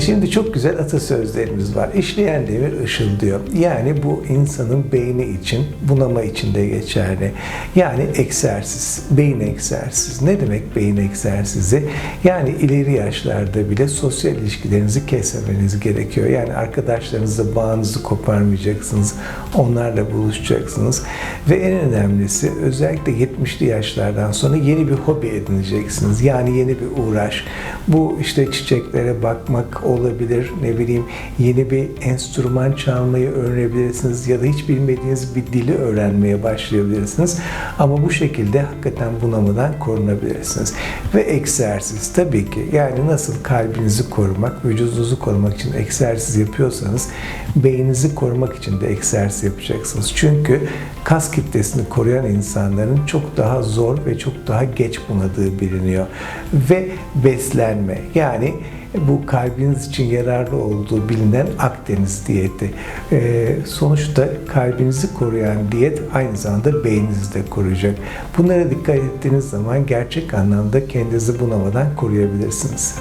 Şimdi çok güzel atasözlerimiz var. İşleyen demir ışıldıyor. Yani bu insanın beyni için, bunama için de geçerli. Yani egzersiz, beyin egzersizi. Ne demek beyin egzersizi? Yani ileri yaşlarda bile sosyal ilişkilerinizi kesmemeniz gerekiyor. Yani arkadaşlarınızla bağınızı koparmayacaksınız. Onlarla buluşacaksınız. Ve en önemlisi özellikle 70'li yaşlardan sonra yeni bir hobi edineceksiniz. Yani yeni bir uğraş. Bu işte çiçeklere bakmak olabilir. Ne bileyim yeni bir enstrüman çalmayı öğrenebilirsiniz ya da hiç bilmediğiniz bir dili öğrenmeye başlayabilirsiniz. Ama bu şekilde hakikaten bunamadan korunabilirsiniz. Ve egzersiz tabii ki yani nasıl kalbinizi korumak, vücudunuzu korumak için egzersiz yapıyorsanız beyninizi korumak için de egzersiz yapacaksınız. Çünkü kas kitlesini koruyan insanların çok daha zor ve çok daha geç bunadığı biliniyor. Ve beslenme yani bu kalbiniz için yararlı olduğu bilinen Akdeniz diyeti. Ee, sonuçta kalbinizi koruyan diyet aynı zamanda beyninizi de koruyacak. Bunlara dikkat ettiğiniz zaman gerçek anlamda kendinizi bunamadan koruyabilirsiniz.